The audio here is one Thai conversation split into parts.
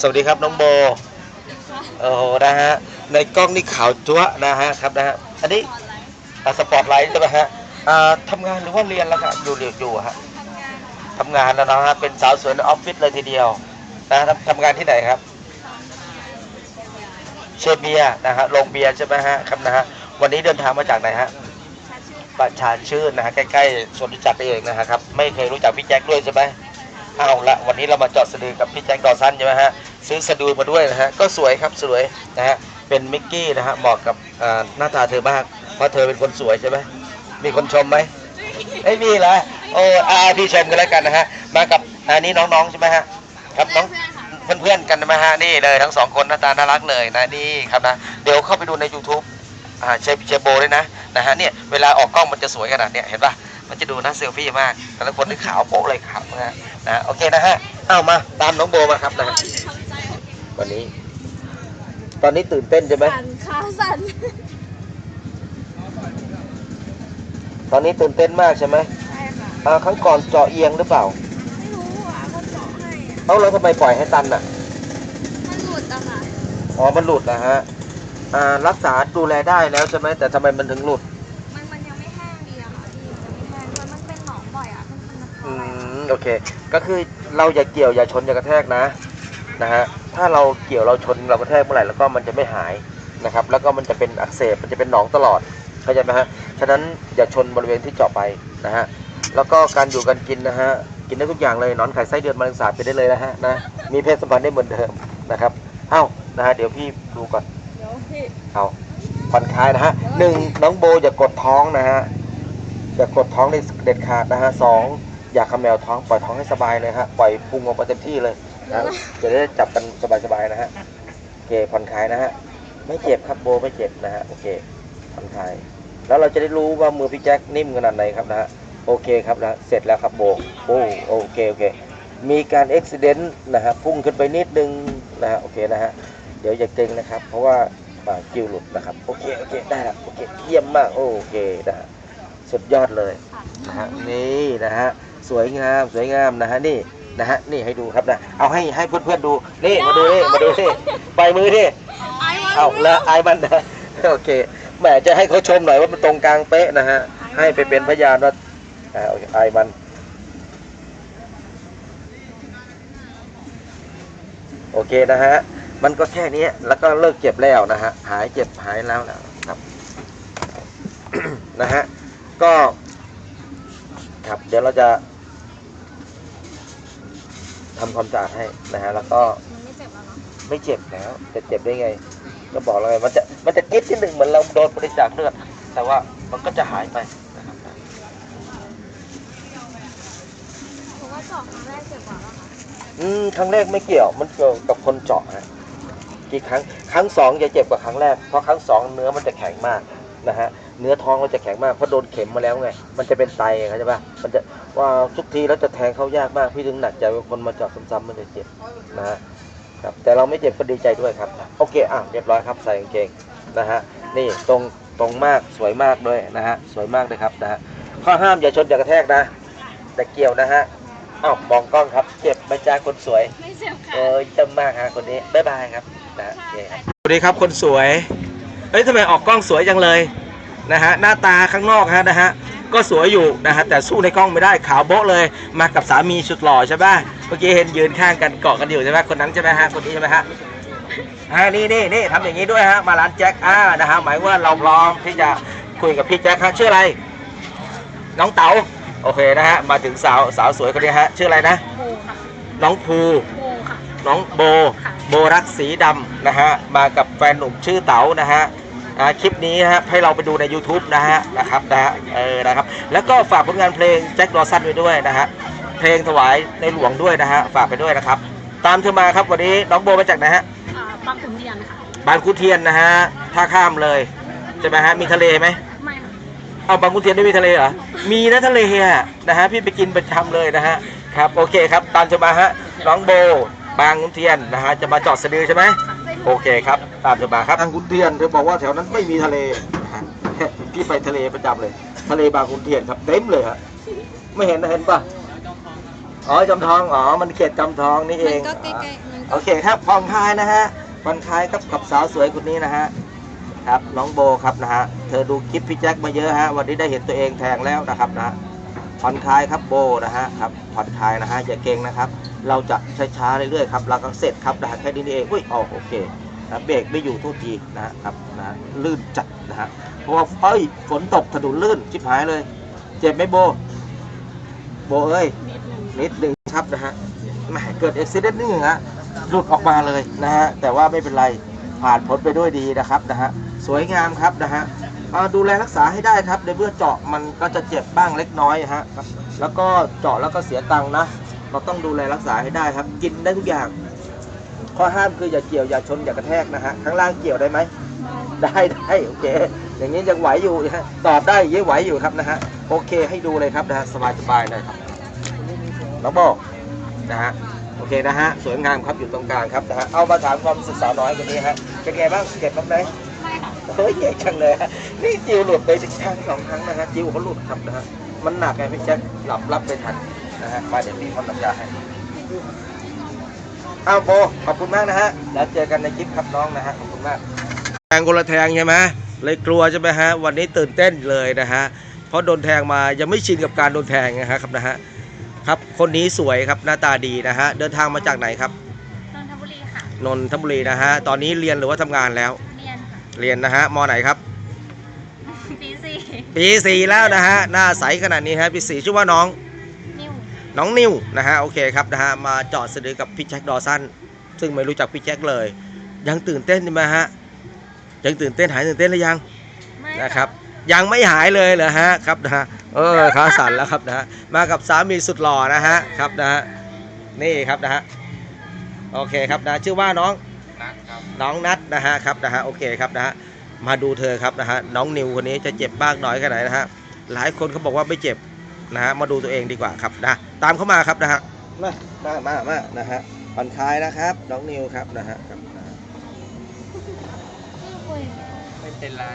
สวัสดีครับน้องโบโอ้โหนะฮะในกล้องนี่ขาวจั๊วะนะฮะครับนะฮะอันนี้อ่าสปอตไลท์ใช่ไหมฮะอ่าทำงานหรือว่าเรียนแล้วครับอยู่เรียนอยู่ฮะทำงานแล้วนะฮะเป็นสาวสวยในออฟฟิศเลยทีเดียวนะทำทำงานที่ไหนครับ เชฟเบียร์นะฮะโรงเบียร์ใช่ไหมฮะครับนะฮะวันนี้เดินทางมาจากไหนฮะ ประชาชื่นนะฮะใกล้ๆสวนรู้จักเองนะฮะครับไม่เคยรู้จักพี่แจ็คด้วยใช่ไหม เอาละวันนี้เรามาจอดสะดือกับพี่แจ็คดอสันใช่ไหมฮะซื้อสะดือมาด้วยนะฮะก็สวยครับสวยนะฮะเป็นมิกกี้นะฮะเหมาะกับหน้าตาเธอมากเพราะเธอเป็นคนสวยใช่ไหมมีคนชมไหมไม่มีเหรอโอ้อาพี่ชมกันแล้วกันนะฮะมากับอันนี้น้องๆใช่ไหมฮะครับน้องเพื่อนๆกันนะฮะนี่เลยทั้งสองคนหน้าตาน่ารักเลยนะนี่ครับนะเดี๋ยวเข้าไปดูใน YouTube อ่าเชฟเชฟโบด้วยนะนะฮะเนี่ยเวลาออกกล้องมันจะสวยขนาดเนี้ยเห็นป่ะ มันจะดูน่าเซลฟี่มาก แต่ละคนนี่ขาวโป๊ะเลยขาวนะฮะนะโอเคนะฮะเอามาตามน้องโบมาครับนะฮะวันนี้ ตอนนี้ตื่นเต้นใช่ไหมสั่นขาสั่นตอนนี้ตื่นเต้นมากใช่ไหมใช่ค่ะอ่าครั้งก่อนเจาะเอียงหรือเปล่า ไม่รู้อะเขาเจาะให้อะเอ้าแล้วทำไมปล่อยให้ตันอะ มันหลุดอะค่ะอ๋อ มันหลุดนะฮะ อ่า รักษาดูแลได้แล้วใช่ไหมแต่ทำไมมันถึงหลุด เค ก็คือเราอย่าเกี่ยวอย่าชนอย่ากระแทกนะนะฮะถ้าเราเกี่ยวเราชนเรากระแทกเมื่อไหร่แล้วก็มันจะไม่หายนะครับ แล้วก็มันจะเป็นอักเสบมันจะเป็นหนองตลอดเข้าใจไหมฮะฉะนั้นอย่าชนบริเวณที่เจาะไปนะฮะแล้วก็การอยู่กันกินนะฮะกินได้ทุกอย่างเลยหนอนไข่ไส้เดือนแมลงสาบไปได้เลยนะฮะนะมีเพศสัมพันธ์ได้เหมือนเดิมนะครับเอ้านะฮะเดี๋ยวพี่ดูก่อนเดี๋ยวพี่เอาผ่อนคลายนะฮะหนึ่งน้องโบอย่ากดท้องนะฮะอย่ากดท้องเด็ดขาดนะฮะสอง อยาเขมวท้องปล่อยท้องให้สบายเลยฮะปล่อยพุงออกมาเต็มที่เลยนะจะได้จับกันสบายๆนะฮะโอเคผ่อนคลายนะฮะไม่เจ็บครับโบไม่เจ็บนะฮะโอเคผ่อนคลายแล้วเราจะได้รู้ว่ามือพี่แจ็คนิ่มขนาดไหนครับนะฮะโอเคครับนะเสร็จแล้วครับโบโอ้โอเคโอเค มีการอุบิเหตุนะฮะพุ่งขึ้นไปนิดนึงนะฮะโอเคนะฮะเดี๋ยวอย่าเกรงนะครับ เพราะว่าอ่าคิวหลุดนะครับโอเคโอเคได้ละโอเคเยี่ยมมากโอเคนะฮะสุดยอดเลยนะฮะนี่นะฮะ สวยงามสวยงามนะฮะนี่นะฮะนี่ให้ดูครับนะเอาให้ให้เพื่อนๆดูนี่มาดูนี่มาดูนี่ปล่อยมือที่ไอ้มันเอาละไอ้มันนะโอเคแหมจะให้เขาชมหน่อยว่ามันตรงกลางเป๊ะนะฮะให้ไปเป็นพยานว่าอ่าโอเคไอ้มันโอเคนะฮะมันก็แค่นี้แล้วก็เลิกเจ็บแล้วนะฮะหายเจ็บหายแล้วนะครับนะฮะก็ครับเดี๋ยวเราจะ ทำความสะอาดให้นะฮะแล้วก็มันไม่เจ็บแล้วเนาะไม่เจ็บแล้วจะเจ็บได้ไง ก็บอกแล้วไงมันจะมันจะกิ๊ดที่หนึ่งเหมือนเราโดนบริจาคเลือดแต่ว่ามันก็จะหายไปนะครับผมว่าเจาะครั้งแรกเจ็บกว่าแล้วค่ะอืมครั้งแรกไม่เกี่ยว มันเกี่ยวกับคนเจาะฮะกี่ครั้งครั้งสองจะเจ็บกว่าครั้งแรกเพราะครั้งสองเนื้อมันจะแข็งมากนะฮะ เนื้อท้องมันจะแข็งมากเพราะโดนเข็มมาแล้วไง มันจะเป็นไตเข้าใจปะมันจะว่าทุกทีแล้วจะแทงเข้ายากมากพี่ถึงหนักใจว่าคนมาเจาะซ้ำๆมันจะเจ็บนะฮะครับแต่เราไม่เจ็บก็ดีใจด้วยครับ โอเคอะเรียบร้อยครับใส่กางเกงนะฮะนี่ตรงตรงมากสวยมากด้วยนะฮะสวยมากเลยครับนะฮะข้อห้ามอย่าชนอย่ากระแทกนะแต่เกี่ยวนะฮะอ้าวมองกล้องครับเจ็บไหม่จ้าคนสวยไม่เจ็บค่ะเออเยี่ยมมากฮะคนนี้บ๊ายบายครับนะโอเคสวัสดีครับคนสวยเฮ้ยทำไมออกกล้องสวยจังเลย นะฮะหน้าตาข้างนอกฮะนะฮะก็สวยอยู่นะฮะแต่สู้ในกล้องไม่ได้ขาวโบ๊ะเลยมากับสามีสุดหล่อใช่ป่ะเมื่อกี้เห็นยืนข้างกันเกาะกันอยู่ใช่ไหมคนนั้นใช่ไหมฮะคนนี้ใช่ไหมฮะอ่านี่นี่นี่ทำอย่างนี้ด้วยฮะมาร้านแจ็คอ่านะฮะหมายว่าเราพร้อมที่จะคุยกับพี่แจ็คฮะชื่ออะไร น้องเต๋าโอเคนะฮะมาถึงสาวสาวสวยคนนี้ฮะชื่ออะไรนะโบค่ะน้องภูโบค่ะน้องโบค่ะโบรักสีดำนะฮะมากับแฟนหนุ่มชื่อเต๋านะฮะอ่า คลิปนี้นะฮะให้เราไปดูใน YouTube นะฮะนะครับนะฮะเออนะครับแล้วก็ฝากผลงานเพลงแจ็คดอสันไว้ด้วยนะฮะเพลงถวายในหลวงด้วยนะฮะฝากไปด้วยนะครับ ตามเธอมาครับวันนี้น้องโบมาจากไหนฮะอ่าบางขุนเทียนค่ะบางขุนเทียนนะฮะท่าข้ามเลยใช่ไหมฮะมีทะเลไหมไม่ค่ะเอาบางขุนเทียนไม่มีทะเลเหรอมีนะทะเลอะนะฮะพี่ไปกินประจำเลยนะฮะครับโอเคครับตามจะมาฮะน้องโบบางขุนเทียนนะฮะจะมาเจอดสะดือใช่ไหม โอเคครับ ตามจะมาครับบางขุนเทียนเธอบอกว่าแถวนั้นไม่มีทะเลนะฮะพี่ไปทะเลประจำเลย ทะเลบางขุนเทียนครับเต็มเลยฮะไม่เห็นนะเห็นปะอ๋อจำทองอ๋อมันเขตจำทองนี่เอมันงก็ใกล้ๆมันโอเคครับผ่อนคลายนะฮะผ่อนคลายครับกับสาวสวยคนนี้นะฮะครับน้องโบครับนะฮะเธอดูคลิปพี่แจ็คมาเยอะฮะวันนี้ได้เห็นตัวเองแทงแล้วนะครับนะฮะ ผ่อนคลายครับโบนะฮะครับผ่อนคลายนะฮะอย่าเก่งนะครับ เราจะช้าๆเรื่อยๆครับเราก็เสร็จครับนะฮะแค่นี้เองอุ้ยออโอเคนะเบรกไม่อยู่ทุกทีนะฮะครับนะลื่นจัดนะฮะเพราะว่าเอ้ยฝนตกถนนลื่นชิบหายเลย เจ็บไหมโบ โบเอ้ยนิดหนึ่งครับนะฮะแหมเกิดอุบิเหตุนิดหนึ่งฮะหลุดออกมาเลยนะฮะแต่ว่าไม่เป็นไรผ่านพ้นไปด้วยดีนะครับนะฮะสวยงามครับนะฮะ ดูแลรักษาให้ได้ครับในเมื่อเจาะมันก็จะเจ็บบ้างเล็กน้อยฮะแล้วก็เจาะแล้วก็เสียตังค์นะ เราต้องดูแลรักษาให้ได้ครับ กินได้ทุกอย่าง ข้อห้ามคืออย่าเกี่ยวอย่าชนอย่ากระแทกนะฮะข้างล่างเกี่ยวได้ไหมได้ได้โอเคอย่างนี้ยังไหวอยู่ตอบได้ยังไหวอยู่ครับนะฮะโอเคให้ดูเลยครับนะฮะสบายสบายๆเลยครับน้องโบนะฮะโอเคนะฮะสวยงามครับอยู่ตรงกลางครับนะฮะเอามาถามความรู้สึกสาน้อยคนนี้ฮะเป็นไงบ้างเจ็บบ้างไหม เฮ้ยเก่งจังเลยฮะนี่จิวหลุดไปสักครั้งสองครั้งนะฮะจิวเขาหลุดครับนะฮะมันหนักไงพี่แจ็คหลับรับไปทันนะฮะมาเดี๋ยวพี่พ่นน้ำยาให้อ้าวโบขอบคุณมากนะฮะแล้วเจอกันในคลิปครับน้องนะฮะขอบคุณมากแทงคนละแทงใช่ไหมเลยกลัวใช่ไหมฮะวันนี้ตื่นเต้นเลยนะฮะเพราะโดนแทงมายังไม่ชินกับการโดนแทงนะฮะครับนะฮะครับคนนี้สวยครับหน้าตาดีนะฮะเดินทางมาจากไหนครับนนทบุรีค่ะนนทบุรีนะฮะตอนนี้เรียนหรือว่าทำงานแล้ว เรียนค่ะเรียนนะฮะมไหนครับ ปีสี่ปีสี่แล้วนะฮะหน้าใสขนาดนี้ฮะปีสี่ชื่อว่าน้องนิวน้องนิวนะฮะโอเคครับนะฮะมาเจาะสะดือกับพี่แจ็คดอสันซึ่งไม่รู้จักพี่แจ็คเลย ยังตื่นเต้นใช่ไหมฮะยังตื่นเต้นหายตื่นเต้นหรือยังไม่นะครับ ยังไม่หายเลยเหรอฮะครับนะฮะเออขาสั่นแล้วครับนะฮะมากับสามีสุดหล่อนะฮะครับนะฮะนี่ครับนะฮะโอเคครับนะชื่อว่าน้อง นัดครับน้องนัทนะฮะครับนะฮะโอเคครับนะฮะมาดูเธอครับนะฮะน้องนิวคนนี้จะเจ็บบ้างน้อยแค่ไหนนะฮะหลายคนเขาบอกว่าไม่เจ็บนะฮะมาดูตัวเองดีกว่าครับนะตามเข้ามาครับนะฮะมามามามานะฮะผ่อนคลายนะครับน้องนิวครับนะฮะครับนะฮะคุยไม่เป็นไร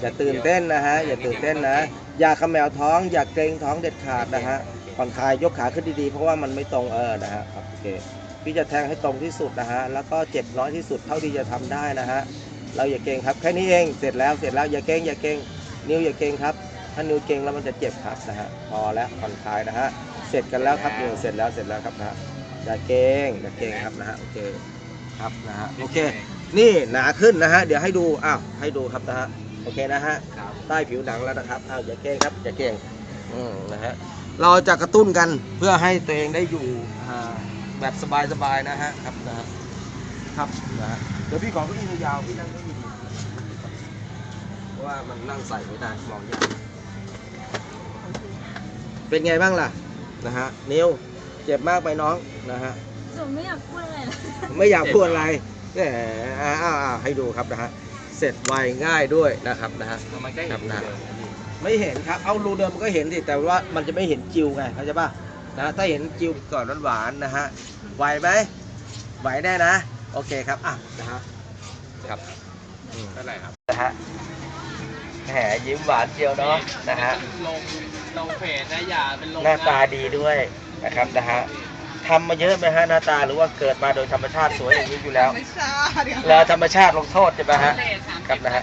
อย่าตื่นเต้นนะฮะอย่าตื่นเต้นนะอย่าเขมวท้อง อย่าเกรงท้องเด็ดขาดนะฮะผ่อนคลายยกขาขึ้นดีๆ เพราะว่ามันไม่ตรงเออนะฮะครับโอเค พี่จะแทงให้ตรงที่สุดนะฮะแล้วก็เจ็บน้อยที่สุดเท่าที่จะทำได้นะฮะเราอย่าเก่งครับแค่นี้เองเสร็จแล้วเสร็จแล้วอย่าเก่งอย่าเก่งนิ้วอย่าเก่งครับ ถ้านิ้วเก่งแล้วมันจะเจ็บครับนะฮะพอแล้วผ่อนคลายนะฮะเสร็จกันแล้วครับนิ้วเสร็จแล้วเสร็จแล้วครับนะฮะอย่าเก่งอย่าเก่งครับนะฮะโอเคครับนะฮะโอเค นี่หนาขึ้นนะฮะเดี๋ยวให้ดูอ้าวให้ดูครับนะฮะโอเคนะฮะใต้ผิวหนังแล้วนะครับอ้าวอย่าเก่งครับอย่าเก่งอืมนะฮะเราจะกระตุ้นกันเพื่อให้ตัวเองได้อยู่อ่า แบบสบายๆนะฮะครับนะฮะครับนะฮะเดี๋ยวพี่ขอเก้าอี้ยาวๆพี่นั่งเก้าอี้ดีเพราะว่ามันนั่งใส่ไม่ได้มองยากเป็นไงบ้างล่ะนะฮะนิวเจ็บมากไปน้องนะฮะหนูไม่อยากพูดอะไรเลยไม่อยากพูดอะไรแหมอ้าวอ้าวอ้าวให้ดูครับนะฮะเสร็จไวง่ายด้วยนะครับนะฮะมันก็เห็นครับนะเดิมนะพี่ไม่เห็นครับ เอารูเดิมมันก็เห็นสิแต่ว่ามันจะไม่เห็นจิวไงเข้าใจป่ะ นะถ้าเห็นจิวก่อนหวานๆนะฮะไหวไหมไหวแน่นะ โอเคครับอะนะฮะครับเท่าไหร่ครับนะฮะแหมยิ้มหวานเจียวเนาะนะฮะลงลงเพจนะอย่าเป็นลงหน้าตาดีด้วยนะครับนะฮะทำมาเยอะไหมฮะหน้าตาหรือว่าเกิดมาโดยธรรมชาติสวยอย่างนี้อยู่แล้วไม่ทราบแล้วธรรมชาติลงโทษใช่ไหมฮะครับนะฮะ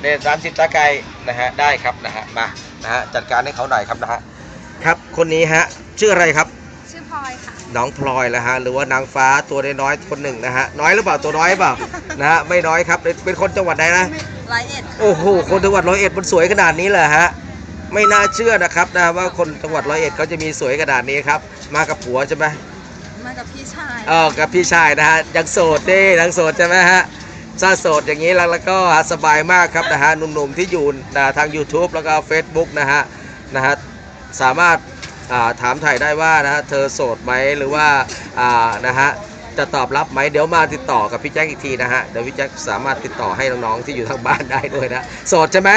เดนสามสิบตะไกรนะฮะได้ครับนะฮะมานะฮะจัดการให้เขาหน่อยครับนะฮะ ครับ คนนี้ฮะชื่ออะไรครับ ชื่อพลอยค่ะ น้องพลอยแล้วฮะหรือว่านางฟ้าตัวน้อยๆคนหนึ่งนะฮะน้อยหรือเปล่าตัวน้อยเปล่านะฮะไม่น้อยครับเป็นเป็นคนจังหวัดใดนะร้อยเอ็ดโอ้โหคนจังหวัดร้อยเอ็ดมันสวยขนาดนี้เลยฮะไม่น่าเชื่อนะครับนะว่าคนจังหวัดร้อยเอ็ดเขาจะมีสวยขนาดนี้ครับ มากับผัวใช่ไหมมากับพี่ชายเออกับพี่ชายนะฮะยังโสดดิยังโสดใช่ไหมฮะถ้าโสดอย่างนี้แล้วแล้วก็สบายมากครับนะฮะหนุ่มๆที่อยู่นะทาง YouTube แล้วก็ Facebook นะฮะนะฮะ สามารถอ่าถามถ่ายได้ว่านะฮะเธอโสดไหมหรือว่าอ่านะฮะจะตอบรับไหมเดี๋ยวมาติดต่อกับพี่แจ็คอีกทีนะฮะเดี๋ยวพี่แจ็คสามารถติดต่อให้น้องๆที่อยู่ทางบ้านได้ด้วยนะโสดใช่ไหม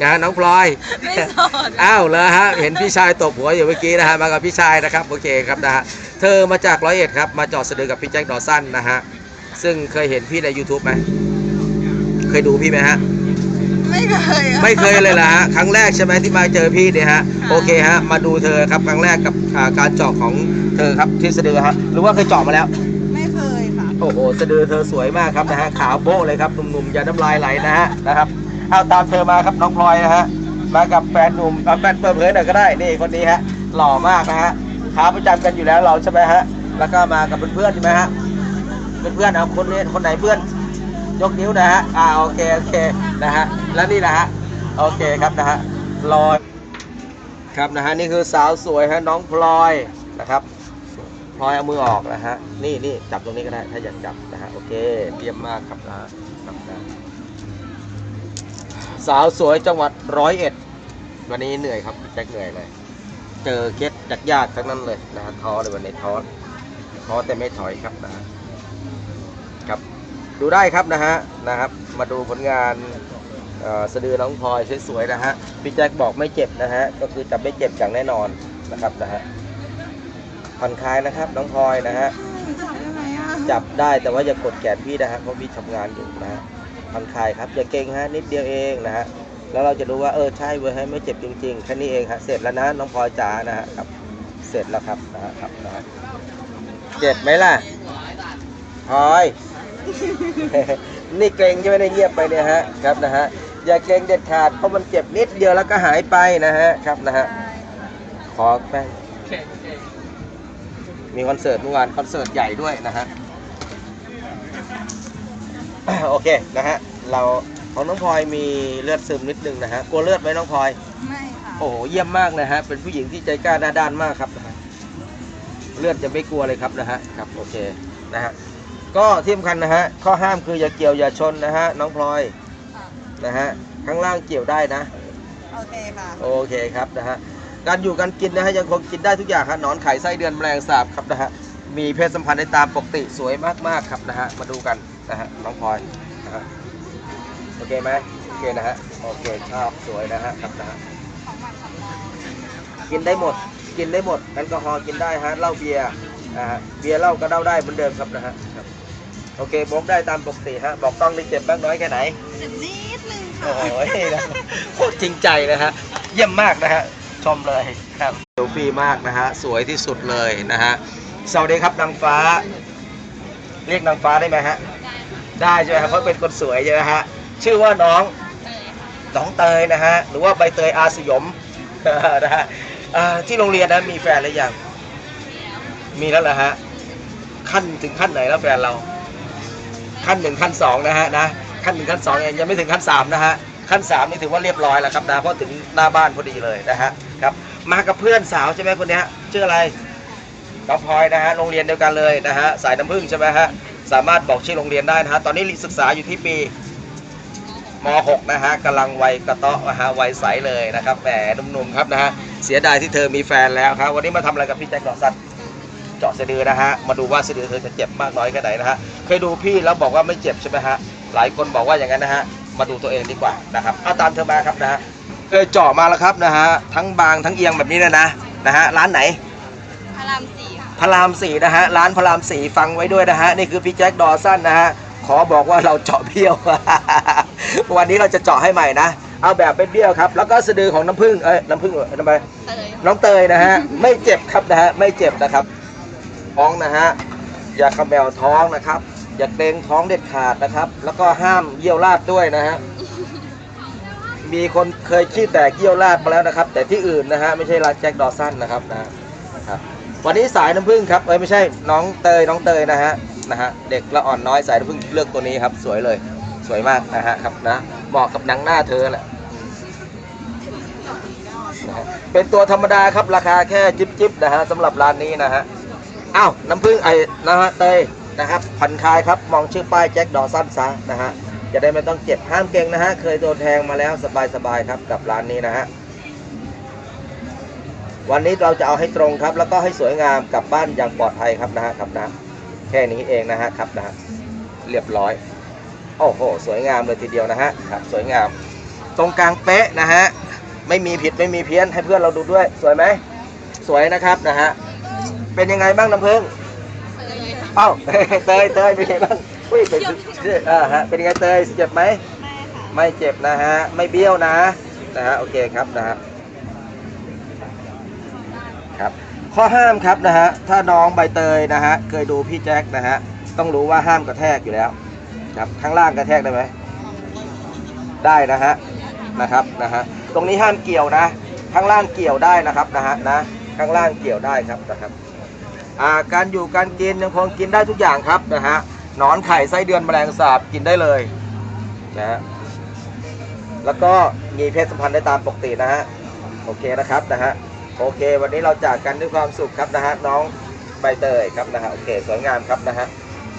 นะฮะน้องพลอยไม่โสดอ้าวเลยฮะเห็นพี่ชายตบหัวอยู่เมื่อกี้นะฮะมากับพี่ชายนะครับโอเคครับนะฮะเธอมาจากร้อยเอ็ดครับมาจอดสะดือกับพี่แจ็คดอสันนะฮะซึ่งเคยเห็นพี่ใน YouTube ไหมเคยดูพี่ไหมฮะ ไม่เคยอะไม่เคยเลยละฮะครั้งแรกใช่ไหมที่มาเจอพี่เนี่ยฮะค่ะโอเคฮะมาดูเธอครับครั้งแรกกับอ่าการเจาะของเธอครับที่สะดือฮะหรือว่าเคยเจาะมาแล้วโอ้โหสะดือเธอสวยมากครับนะฮะขาวโบ๊ะเลยครับหนุ่มๆอย่าน้ำลายไหลนะฮะนะครับเอาตามเธอมาครับน้องพลอยนะฮะมากับแฟนหนุ่มเอาแฟนเปิดเผยหน่อยก็ได้นี่คนนี้ฮะหล่อมากนะฮะขาประจำกันอยู่แล้วเราใช่ไหมฮะแล้วก็มากับเพื่อนๆใช่ไหมฮะเพื่อนๆเอาคนนี้คนไหนเพื่อน ยกนิ้วนะฮะ อ่า โอเค โอเค นะฮะ แล้วนี่นะฮะ โอเคครับนะฮะลอยครับนะฮะ นี่คือสาวสวยฮะ น้องพลอยนะครับ พลอยเอามือออกนะฮะ นี่นี่จับตรงนี้ก็ได้ ถ้าอยากจับนะฮะ โอเคเยี่ยมมากครับนะฮะครับนะสาวสวยจังหวัดร้อยเอ็ด วันนี้เหนื่อยครับแจ็คเหนื่อยเลย เจอเคสจากญาติๆทั้งนั้นเลยนะฮะท้อเลยวันนี้ท้อท้อแต่ไม่ถอยครับนะฮะ ดูได้ครับนะฮะนะครับ มาดูผลงานเอ่อสะดือน้องพลอยสวยๆนะฮะพี่แจ็คบอกไม่เจ็บนะฮะก็คือจะไม่เจ็บอย่างแน่นอนนะครับนะฮะผ่อนคลายนะครับน้องพลอยนะฮะจับได้ไหมอะจับได้แต่ว่าอย่ากดแขนพี่นะฮะเพราะพี่ทำงานอยู่นะฮะผ่อนคลายครับอย่าเก่งฮะนิดเดียวเองนะฮะแล้วเราจะรู้ว่าเออใช่เว้ยให้ไม่เจ็บจริงๆแค่นี้เองฮะเสร็จแล้วนะน้องพลอยจ๋านะฮะครับเสร็จแล้วครับนะฮะครับนะฮะเจ็บไหมล่ะพลอย นี่เกรงใช่ไหมเนี่ยเงียบไปเนี่ยฮะครับนะฮะอย่าเกรงเด็ดขาดเพราะมันเจ็บนิดเดียวแล้วก็หายไปนะฮะครับนะฮะขอแป้งเก่งเก่งมีคอนเสิร์ตเมื่อวานคอนเสิร์ตใหญ่ด้วยนะฮะโอเคนะฮะเราของน้องพลอยมีเลือดซึมนิดนึงนะฮะกลัวเลือดไหมน้องพลอยไม่ค่ะโอ้โหเยี่ยมมากนะฮะเป็นผู้หญิงที่ใจกล้าหน้าด้านมากครับนะฮะเลือดจะไม่กลัวเลยครับนะฮะครับโอเคนะฮะ ก็ที่สำคัญนะฮะข้อห้ามคืออย่าเกี่ยวอย่าชนนะฮะน้องพลอยนะฮะข้างล่างเกี่ยวได้นะ โอเคค่ะ โอเคครับนะฮะการอยู่การกินนะฮะยังคงกินได้ทุกอย่างครับหนอนไข่ไส้เดือนแมลงสาบครับนะฮะมีเพศสัมพันธ์ในตามปกติสวยมากๆครับนะฮะมาดูกันนะฮะน้องพลอยนะฮะโอเคไหมโอเคนะฮะโอเคชอบสวยนะฮะครับนะฮะของหวานของร้อนกินได้หมดกินได้หมดแอลกอฮอล์กินได้ฮะเหล้าเบียร์นะฮะเบียร์เหล้าก็เด้าได้เหมือนเดิมครับนะฮะครับ โอเคบอกได้ตามปกติฮะ บอกต้องได้เจ็บบ้างน้อยแค่ไหน เจ็บนิดนึงโอ้ค่ะยนะโคตรจริงใจนะฮะ เยี่ยมมากนะฮะ ชมเลยครับเซลฟี่มากนะฮะ สวยที่สุดเลยนะฮะ สวัสดีครับนางฟ้า เรียกนางฟ้าได้ไหมฮะ ได้ใช่ไหมครับเพราะเป็นคนสวยใช่ไหมฮะ ชื่อว่าน้อง น้องเตยนะฮะ หรือว่าใบเตยอาสยมนะฮะอ่าที่โรงเรียนนะมีแฟนหรือยัง มีแล้วเหรอฮะ ขั้นถึงขั้นไหนแล้วแฟนเรา ขั้นหนึ่งขั้นสองนะฮะนะขั้นหนึ่งขั้นสองเองยังไม่ถึงขั้นสามนะฮะขั้นสามนี่ถือว่าเรียบร้อยแล้วครับนะเพราะถึงหน้าบ้านพอดีเลยนะฮะครับมากับเพื่อนสาวใช่ไหมคนนี้ชื่ออะไรน้องพลอยนะฮะโรงเรียนเดียวกันเลยนะฮะสายน้ำผึ้งใช่ไหมฮะสามารถบอกชื่อโรงเรียนได้นะฮะตอนนี้ศึกษาอยู่ที่ปีม .6 นะฮะกำลังวัยกระเตาะนะฮะวัยใสเลยนะครับแหมหนุ่มๆครับนะฮะเสียดายที่เธอมีแฟนแล้วครับ วันนี้มาทำอะไรกับพี่แจ็คดอกสัน เจาะสะดือนะฮะ มาดูว่าสะดือเธอจะเจ็บมากน้อยแค่ไหนนะฮะ เคยดูพี่แล้วบอกว่าไม่เจ็บใช่ไหมฮะ หลายคนบอกว่าอย่างนั้นนะฮะ มาดูตัวเองดีกว่านะครับ เอาตามเธอมาครับนะฮะ เคยเจาะมาแล้วครับนะฮะ ทั้งบางทั้งเอียงแบบนี้เลยนะนะฮะ ร้านไหนพารามสี่ค่ะ พระรามสี่นะฮะ ร้านพระรามสี่ฟังไว้ด้วยนะฮะ นี่คือพี่แจ็คดอสันนะฮะ ขอบอกว่าเราเจาะเบี้ยว วันนี้เราจะเจาะให้ใหม่นะ เอาแบบเป็นเบี้ยวครับ แล้วก็สะดือของน้ำผึ้งเอ้ยน้ำผึ้งเหรอทำไม เตย น้องเตยนะฮะ ไม่เจ็บครับนะฮะ ไม่เจ็บนะครับ ท้องนะฮะอย่าขมแมวท้องนะครับ อย่าเกรงท้องเด็ดขาดนะครับ แล้วก็ห้ามเยี่ยวราดด้วยนะฮะมีคนเคยขี้แตกเยี่ยวราดมาแล้วนะครับ แต่ที่อื่นนะฮะไม่ใช่ร้านแจ็คดอสันนะครับนะครับ วันนี้สายน้ำผึ้งครับเอ้ยไม่ใช่น้องเตยน้องเตยนะฮะนะฮะเด็กละอ่อนน้อยสายน้ำผึ้งเลือกตัวนี้ครับ สวยเลยสวยมากนะฮะครับนะเหมาะกับหนังหน้าเธอแหละนะฮะเป็นตัวธรรมดาครับราคาแค่จิ๊บจิบนะฮะสำหรับร้านนี้นะฮะ อ้าวน้ำผึ้งไอ้นะฮะเตยนะครับผ่อนคลายครับมองชื่อป้ายแจ็คดอสันซะนะฮะจะได้ไม่ต้องเจ็บห้ามเก่งนะฮะเคยโดนแทงมาแล้วสบายๆครับกับร้านนี้นะฮะวันนี้เราจะเอาให้ตรงครับ แล้วก็ให้สวยงามกลับบ้านอย่างปลอดภัยครับนะฮะครับนะแค่นี้เองนะฮะครับนะฮะเรียบร้อยโอ้โหสวยงามเลยทีเดียวนะฮะครับสวยงาม ตรงกลางเป๊ะนะฮะไม่มีผิดไม่มีเพี้ยนให้เพื่อนเราดูด้วย สวยไหมสวยนะครับนะฮะ เป็นยังไงบ้างน้ำพึ่งเอ้าเตยเตยเป็นยังไงบ้างอุ้ยเป็นอ่าฮะเป็นยังไงเตยเจ็บไหมไม่ค่ะไม่เจ็บนะฮะไม่เบี้ยวนะนะฮะโอเคครับนะฮะครับข้อห้ามครับนะฮะถ้าน้องใบเตยนะฮะเคยดูพี่แจ็คนะฮะต้องรู้ว่าห้ามกระแทกอยู่แล้วครับข้างล่างกระแทกได้ไหมได้นะฮะนะครับนะฮะตรงนี้ห้ามเกี่ยวนะ ข้างล่างเกี่ยวได้นะครับนะฮะนะข้างล่างเกี่ยวได้ครับนะครับอ่า การอยู่การกินยังคงกินได้ทุกอย่างครับนะฮะหนอนไข่ไส้เดือนแมลงสาบกินได้เลยนะฮะแล้วก็มีเพศสัมพันธ์ได้ตามปกตินะฮะโอเคนะครับนะฮะโอเค วันนี้เราจากกันด้วยความสุขครับนะฮะน้องใบเตยครับนะฮะโอเคสวยงามครับนะฮะ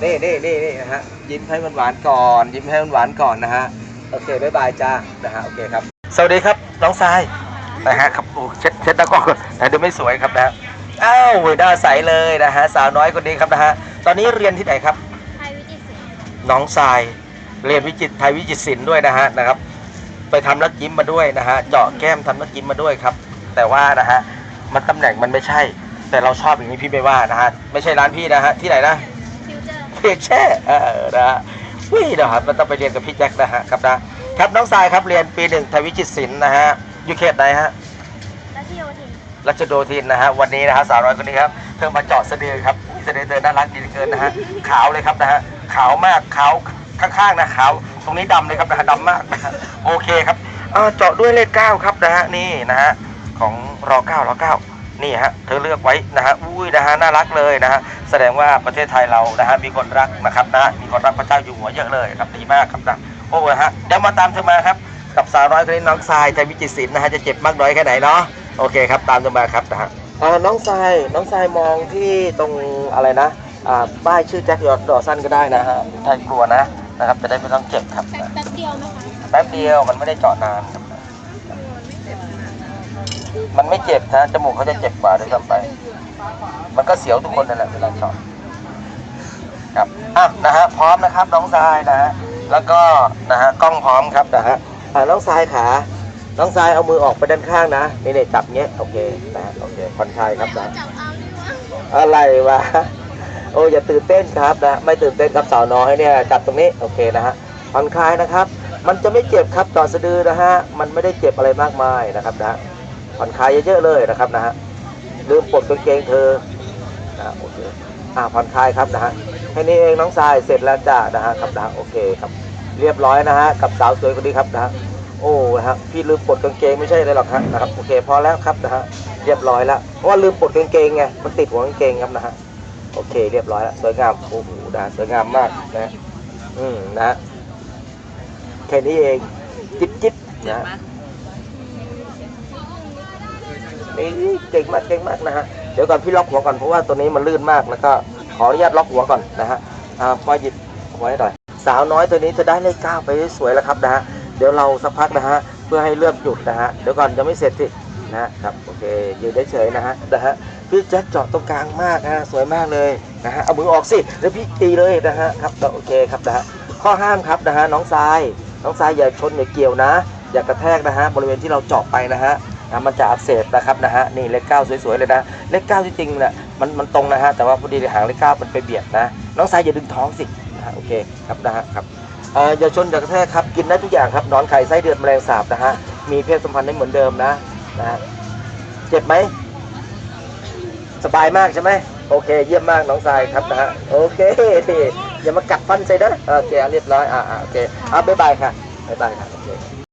นี่นี่นี่นี่นะฮะยิ้มให้มันหวานก่อน ยิ้มให้มันหวานก่อนนะฮะโอเคบ๊ายบายจ้านะฮะโอเคครับ สวัสดีครับน้องทรายนะฮะครับเช็ดเช็ดตะกร้อก่อนนะเดี๋ยวไม่สวยครับนะฮะ อ้าวหน้าใสเลยนะฮะสาวน้อยคนนี้ครับนะฮะตอนนี้เรียนที่ไหนครับไทยวิจิตรศิลป์น้องทรายเรียนวิจิตรไทยวิจิตรศิลป์ด้วยนะฮะนะครับ ไปทำรักยิ้มมาด้วยนะฮะเจาะแก้มทำรักยิ้มมาด้วยครับ แต่ว่านะฮะมันตำแหน่งมันไม่ใช่ แต่เราชอบอย่างนี้พี่ไม่ว่านะฮะไม่ใช่ร้านพี่นะฮะที่ไหนนะ ฟิวเจอร์ เพียงแช่เออนะฮะวิ่งนะครับมันต้องไปเรียนกับพี่แจ็คนะฮะครับนะครับน้องทรายครับเรียนปีหนึ่งไทยวิจิตรศิลป์นะฮะอยู่เขตไหนฮะและที่โยธิน รัชโดทินนะฮะวันนี้นะฮะสาวน้อยคนนี้ครับเธอมาเจาะสะดือครับสะดือเธอน่ารักดีเหลือเกินนะฮะขาวเลยครับนะฮะขาวมากขาวข้างๆนะขาวตรงนี้ดำเลยครับนะฮะดำมากนะฮะโอเคครับเจาะด้วยเลขเก้าครับนะฮะนี่นะฮะของรอเก้ารอเก้านี่ฮะเธอเลือกไว้นะฮะอุ้ยนะฮะน่ารักเลยนะฮะแสดงว่าประเทศไทยเรานะฮะมีคนรักนะครับนะมีคนรักพระเจ้าอยู่หัวเยอะเลยครับดีมากครับนะโอ้ฮะเดี๋ยวมาตามเธอมาครับกับสาวน้อยคนนี้น้องทรายใจวิจิตรศิลป์นะฮะจะเจ็บมากน้อยแค่ไหนเนาะ โอเคครับตามจะมาครับนะฮะอ่าน้องทรายน้องทรายมองที่ตรงอะไรนะอ่าป้ายชื่อแจ็คยอดดอสั้นก็ได้นะฮะถ้ากลัวนะนะครับจะได้ไม่ต้องเจ็บครับนะแป๊บเดียวไหมคะแป๊บเดียวมันไม่ได้เจาะนานครับมันไม่เจ็บนะจมูกเขาจะเจ็บกว่าด้วยซ้ำไป มันก็เสียวทุกคนนั่นแหละเวลาเจาะครับอะนะฮะพร้อมนะครับน้องทรายนะฮะแล้วก็นะฮะกล้องพร้อมครับนะฮะอ่าน้องทรายขา น้องทรายเอามือออกไปด้านข้างนะนี่เนี่ยจับเงี้ยโอเคนะโอเคผ่อนคลายครับนะจับเอาดีวะอะไรวะโอ้อย่าตื่นเต้นครับนะไม่ตื่นเต้นครับสาวน้อยเนี่ยจับตรงนี้โอเคนะฮะผ่อนคลายนะครับ มันจะไม่เจ็บครับต่อสะดือนะฮะมันไม่ได้เจ็บอะไรมากมายนะครับนะผ่อนคลายเยอะๆเลยนะครับนะฮะลืมปลดกางเกงเธอนะโอเคอ่าผ่อนคลายครับนะฮะแค่นี้เองน้องทรายเสร็จแล้วจ้านะฮะครับนะโอเคครับ เรียบร้อยนะฮะกับสาวสวยคนนี้ครับนะฮะ โอ้ฮะพี่ลืมปลดกางเกงไม่ใช่เลยหรอกฮะนะครับโอเคพอแล้วครับนะฮะเรียบร้อยแล้วเพราะว่าลืมปลดกางเกงไงมันติดหัวกางเกงครับนะฮะโอเค เรียบร้อยแล้วสวยงามโอ้โหนะสวยงามมากนะฮะอืมนะแค่นี้เองจิ๊บจิ๊บนะฮะนี่เก่งมากเก่งมากนะฮะเดี๋ยวก่อนพี่ล็อกหัวก่อนเพราะว่าตัวนี้มันลื่นมากแล้วก็ขออนุญาตล็อกหัวก่อนนะฮะอ่าพอหยิบไว้หน่อยสาวน้อยตัวนี้จะได้เลขเก้าไปสวยแล้วครับนะฮะ เดี๋ยวเราสักพักนะฮะเพื่อให้เลือกจุดนะฮะเดี๋ยวก่อนจะไม่เสร็จสินะครับโอเคยืนได้เฉยนะฮะนะฮะพี่แจ็คเจาะตรงกลางมากนะฮะสวยมากเลยนะฮะเอามือออกสิแล้วพี่ตีเลยนะฮะครับโอเคครับนะฮะข้อห้ามครับนะฮะน้องทรายน้องทรายอย่าชนอย่าเกี่ยวนะ อย่ากระแทกนะฮะบริเวณที่เราเจาะไปนะฮะนะมันจะอักเสบนะครับนะฮะนี่เลขเก้าสวยๆเลยนะเลขเก้าจริงเนี่ยมันมันตรงนะฮะแต่ว่าพอดีหางเลขเก้ามันไปเบียดนะน้องทรายอย่าดึงท้องสินะฮะโอเคครับนะฮะครับ อย่าชนอย่ากระแทกครับกินได้ทุกอย่างครับนอนไข่ไส้เดือดแมลงสาบนะฮะมีเพศสัมพันธ์ได้เหมือนเดิมนะนะเจ็บไหมสบายมากใช่ไหมโอเค เยี่ยมมากน้องทรายครับนะฮะโอเคอย่ามากัดฟันใส่นะโอเคเรียบร้อยอ่าอ่าโอเคอ่าบ๊ายบายค่ะบ๊ายบายค่ะโอเค